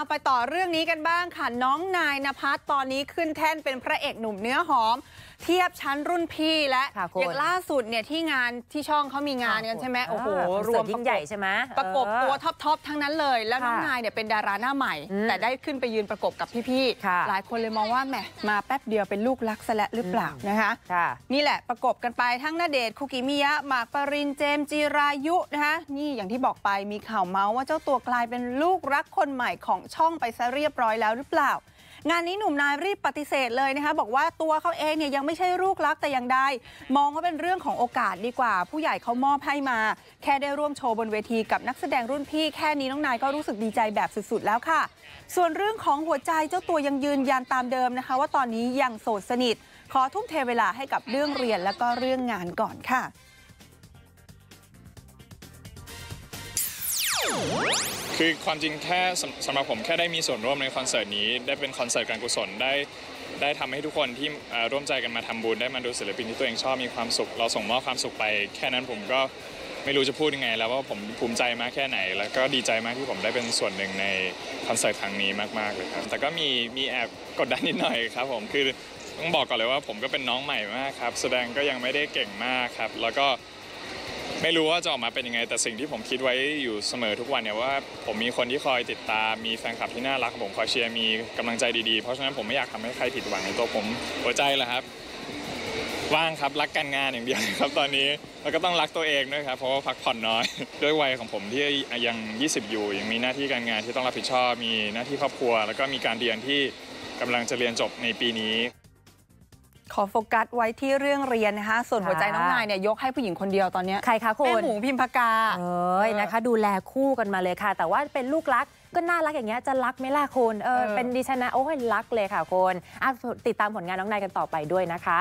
เอาไปต่อเรื่องนี้กันบ้างค่ะ น้องนายนภัสตอนนี้ขึ้นแท่นเป็นพระเอกหนุ่มเนื้อหอม เทียบชั้นรุ่นพี่และค่ะคุณ อย่างล่าสุดเนี่ยที่งานที่ช่องเขามีงานกันใช่ไหมโอ้โหารววมมยิ่งใหญ่ใช่ไหม ประกบเออตัวท็อปๆทั้งนั้นเลย แล้วน้องค่ะนายเนี่ยเป็นดาราหน้าใหม่ อืมแต่ได้ขึ้นไปยืนประกบกับพี่ค่ะ ๆหลายคนเลยมองว่าแหมมาแป๊บเดียวเป็นลูกรักซะแล้วหรือเปล่านะคะ ค่ะ นี่แหละประกบกันไปทั้งนาเดชน์คุกิมิยะหมากปรินเจมส์จีรายุนะคะนี่อย่างที่บอกไปมีข่าวเมาส์ว่าเจ้าตัวกลายเป็นลูกรักคนใหม่ของช่องไปซะเรียบร้อยแล้วหรือเปล่า งานนี้หนุ่มนายรีบปฏิเสธเลยนะคะ บอกว่าตัวเขาเองเนี่ยยังไม่ใช่ลูกรักแต่อย่างใดมองว่าเป็นเรื่องของโอกาสดีกว่า ผู้ใหญ่เขามอบให้มา แค่ได้ร่วมโชว์บนเวทีกับนักแสดงรุ่นพี่แค่นี้น้องนายก็รู้สึกดีใจแบบสุดๆ แล้วค่ะ ส่วนเรื่องของหัวใจเจ้าตัวยังยืนยันตามเดิมนะคะ ว่าตอนนี้ยังโสดสนิท ขอทุ่มเทเวลาให้กับเรื่องเรียนแล้วก็เรื่องงานก่อนค่ะ คือความจริงแค่สำสำหรับผมแค่ได้มีส่วนร่วมในคอนเสิร์ตนี้ ได้เป็นคอนเสิร์ตการกุศลได้ ได้ทำให้ทุกคนที่เอ่อร่วมใจกันมาทำบุญได้มาดูศิลปินที่ตัวเองชอบมีความสุข เราส่งมอบความสุขไป แค่นั้นผมก็ไม่รู้จะพูดยังไง แล้วว่าผมภูมิใจมากแค่ไหน แล้วก็ดีใจมากที่ผมได้เป็นส่วนหนึ่งในคอนเสิร์ตครั้งนี้มากๆเลยครับแต่ก็มีมีแอบกดดันนิดหน่อยครับผมคือต้องบอกก่อนเลยว่าผมก็เป็นน้องใหม่มากครับแสดงก็ยังไม่ได้เก่งมากครับแล้วก็ ไม่รู้ว่าจะออกมาเป็นยังไง แต่สิ่งที่ผมคิดไว้อยู่เสมอทุกวันเนี่ยว่าผมมีคนที่คอยติดตามมีแฟนคลับที่น่ารักผมคอยเชียร์มีกำลังใจดีๆ เพราะฉะนั้นผมไม่อยากทำให้ใครผิดหวังในตัวผมหัวใจแหละครับ ว่างครับรักการงานอย่างเดียวครับตอนนี้แล้วก็ต้องรักตัวเองด้วยครับเพราะว่าพักผ่อนน้อย ด้วยวัยของผมที่ยัง 20 อยู่ยังมีหน้าที่การงานที่ต้องรับผิดชอบ มีหน้าที่ครอบครัว แล้วก็มีการเรียนที่กำลังจะเรียนจบในปีนี้ ขอโฟกัสไว้ที่เรื่องเรียนนะคะ ส่วนหัวใจค่ะน้องนายเนี่ยยกให้ผู้หญิงคนเดียวตอนเนี้ยใครคะคุแม่ณหมูพิมพากาเอ้ยนะคะ ดูแลคู่กันมาเลยค่ะ แต่ว่าเป็นลูกรักก็น่ารักอย่างเงี้ยจะรักไหมล่ะคุณเออเออเป็นดิฉันนะโอ้ยรักเลยค่ะคุณอะติดตามผลงานน้องนายกันต่อไปด้วยนะคะ